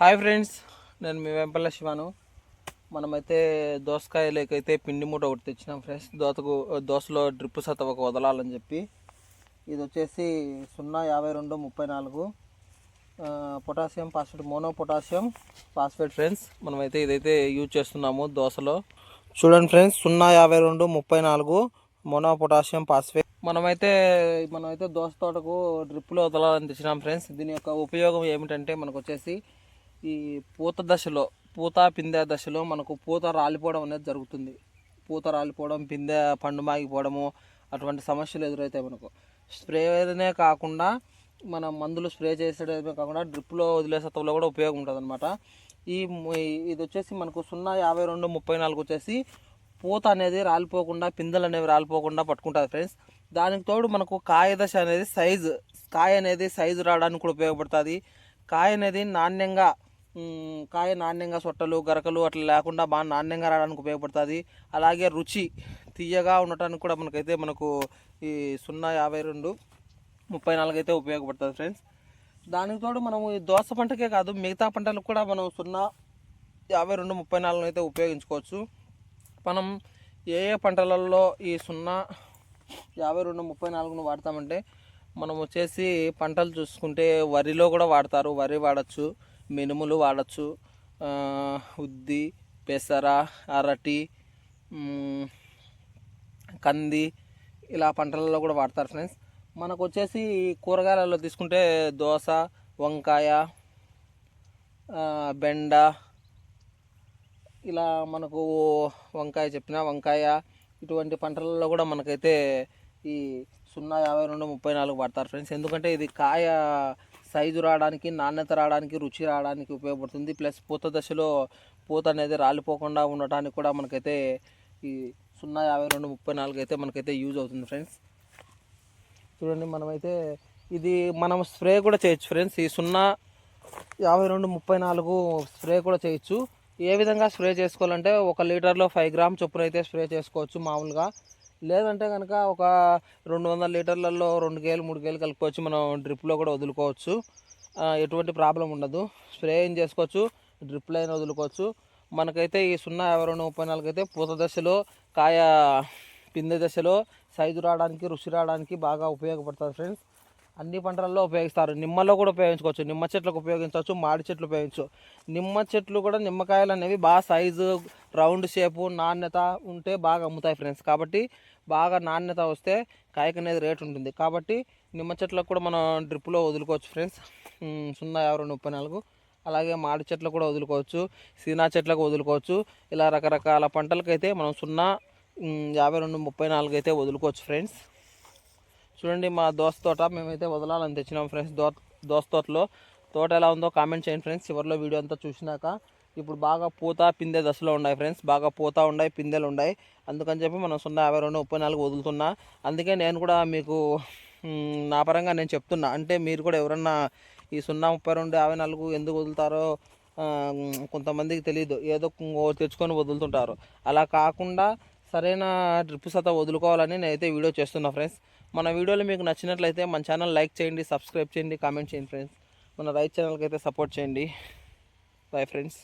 Hi friends నేను మీ వెంపల్ల శివాను. మనమైతే దోసకాయలకైతే పిండి మూట ఒకటి తెచ్చినాం ఫ్రెండ్స్. దోతకు దోశలో డ్రిప్ సత ఒక వదలాలని చెప్పి. ఇది వచ్చేసి సున్నా యాభై రెండు ముప్పై నాలుగు. Potassium phosphate mono potassium phosphate friends. మనమైతే ఇదైతే యూజ్ చేస్తున్నాము దోశలో చూడండి ఫ్రెండ్స్ సున్నా యాభై రెండు ముప్పై నాలుగు మోనో పొటాషియం ఫాస్ఫేట్. మనమైతే మనమైతే దోస తోటకు డ్రిప్లో వదలాలని తెచ్చినాం ఫ్రెండ్స్. దీని యొక్క ఉపయోగం ఏమిటంటే మనకు వచ్చేసి ఈ పూత దశలో పూత పిందె దశలో మనకు పూత రాలిపోవడం అనేది జరుగుతుంది. పూత రాలిపోవడం పిందె పండు మాగిపోవడము అటువంటి సమస్యలు ఎదురవుతాయి మనకు. స్ప్రేనే కాకుండా మన మందులు స్ప్రే చేసేటమే కాకుండా డ్రిప్లో వదిలేసత్వంలో కూడా ఉపయోగం ఉంటుంది అనమాట ఈ ఇది వచ్చేసి మనకు సున్నా యాభై రెండు ముప్పై నాలుగు వచ్చేసి పూత అనేది రాలిపోకుండా పిందెలు అనేవి రాలిపోకుండా పట్టుకుంటుంది ఫ్రెండ్స్. దానికి తోడు మనకు కాయ దశ అనేది సైజు కాయ అనేది సైజు రావడానికి కూడా ఉపయోగపడుతుంది. కాయ అనేది నాణ్యంగా కాయ నాణ్యంగా సొట్టలు గరకలు అట్లా లేకుండా బాగా నాణ్యంగా రావడానికి ఉపయోగపడుతుంది. అలాగే రుచి తీయగా ఉండటానికి కూడా మనకైతే మనకు ఈ సున్నా యాభై రెండు ముప్పై నాలుగు అయితే ఉపయోగపడుతుంది ఫ్రెండ్స్. దానికి తోడు మనము ఈ దోస పంటకే కాదు మిగతా పంటలకు కూడా మనం సున్నా యాభై రెండు ముప్పై నాలుగు అయితే ఉపయోగించుకోవచ్చు. మనం ఏ ఏ పంటలలో ఈ సున్నా యాభై రెండు ముప్పై నాలుగును వాడతామంటే మనం వచ్చేసి పంటలు చూసుకుంటే వరిలో కూడా వాడతారు వరి వాడచ్చు. మినుములు వాడచ్చు. ఉద్ది పెసర అరటి కంది ఇలా పంటలలో కూడా వాడతారు ఫ్రెండ్స్. మనకు వచ్చేసి కూరగాయలలో తీసుకుంటే దోస వంకాయ బెండ ఇలా మనకు వంకాయ చెప్పిన వంకాయ ఇటువంటి పంటలలో కూడా మనకైతే ఈ సున్నా యాభై రెండు ముప్పై నాలుగు వాడతారు ఫ్రెండ్స్. ఎందుకంటే ఇది కాయ సైజు రావడానికి నాణ్యత రావడానికి రుచి రావడానికి ఉపయోగపడుతుంది. ప్లస్ పూత దశలో పూత అనేది రాలిపోకుండా ఉండటానికి కూడా మనకైతే ఈ సున్నా యాభై రెండు ముప్పై నాలుగు అయితే మనకైతే యూజ్ అవుతుంది ఫ్రెండ్స్. చూడండి మనమైతే ఇది మనం స్ప్రే కూడా చేయొచ్చు ఫ్రెండ్స్. ఈ సున్నా యాభై రెండు ముప్పై నాలుగు స్ప్రే కూడా చేయొచ్చు. ఏ విధంగా స్ప్రే చేసుకోవాలంటే ఒక లీటర్లో ఫైవ్ గ్రామ్ చొప్పున అయితే స్ప్రే చేసుకోవచ్చు మామూలుగా. లేదంటే కనుక ఒక రెండు వందల లీటర్లలో రెండు కేలు మూడు కేలు కలుపుకోవచ్చు. మనం డ్రిప్లో కూడా వదులుకోవచ్చు. ఎటువంటి ప్రాబ్లం ఉండదు. స్ప్రే ఏం చేసుకోవచ్చు? డ్రిప్లో అయినా వదులుకోవచ్చు. మనకైతే ఈ సున్నా యాభై రెండు ముప్పై నాలుగు అయితే పూత దశలో కాయ పిందె దశలో సైజు రావడానికి రుచి రావడానికి బాగా ఉపయోగపడుతుంది ఫ్రెండ్స్ అన్ని పంటలలో ఉపయోగిస్తారు. నిమ్మలో కూడా ఉపయోగించుకోవచ్చు. నిమ్మ చెట్లకు ఉపయోగించవచ్చు మాడి చెట్లు ఉపయోగించవచ్చు నిమ్మ చెట్లు కూడా నిమ్మకాయలు అనేవి బాగా సైజు రౌండ్ షేపు నాణ్యత ఉంటే బాగా అమ్ముతాయి ఫ్రెండ్స్ కాబట్టి బాగా నాణ్యత వస్తే కాయకు అనేది రేట్ ఉంటుంది. కాబట్టి నిమ్మ చెట్లకు కూడా మనం డ్రిప్లో వదులుకోవచ్చు ఫ్రెండ్స్ సున్నా యాభై రెండు ముప్పై నాలుగు. అలాగే మాడి చెట్లకు కూడా వదులుకోవచ్చు. సీనా చెట్లకు వదులుకోవచ్చు. ఇలా రకరకాల పంటలకైతే మనం సున్నా యాభై రెండు ముప్పై నాలుగు అయితే వదులుకోవచ్చు ఫ్రెండ్స్ చూడండి మా దోస్త తోట మేమైతే వదలాలని తెచ్చినాం ఫ్రెండ్స్ దో దోస తోటలో తోట ఎలా ఉందో కామెంట్ చేయండి ఫ్రెండ్స్ చివరిలో వీడియో అంతా చూసినాక ఇప్పుడు బాగా పూత పిందె దశలో ఉన్నాయి ఫ్రెండ్స్. బాగా పూత ఉన్నాయి పిందెలు ఉన్నాయి. అందుకని చెప్పి మనం సున్నా యాభై రెండు ముప్పై నాలుగు వదులుతున్నా. అందుకే నేను కూడా మీకు నా పరంగా నేను చెప్తున్నా. అంటే మీరు కూడా ఎవరన్నా ఈ సున్నా ముప్పై రెండు యాభై నాలుగు ఎందుకు వదులుతారో కొంతమందికి తెలియదు ఏదో తెచ్చుకొని వదులుతుంటారు. అలా కాకుండా సరైన డ్రిప్ సత వదులుకోవాలని నేనైతే వీడియో చేస్తున్నా ఫ్రెండ్స్. మన వీడియోలు మీకు నచ్చినట్లయితే మన ఛానల్ లైక్ చేయండి సబ్స్క్రైబ్ చేయండి కామెంట్ చేయండి ఫ్రెండ్స్. మన రైట్ ఛానల్కి అయితే సపోర్ట్ చేయండి. Bye friends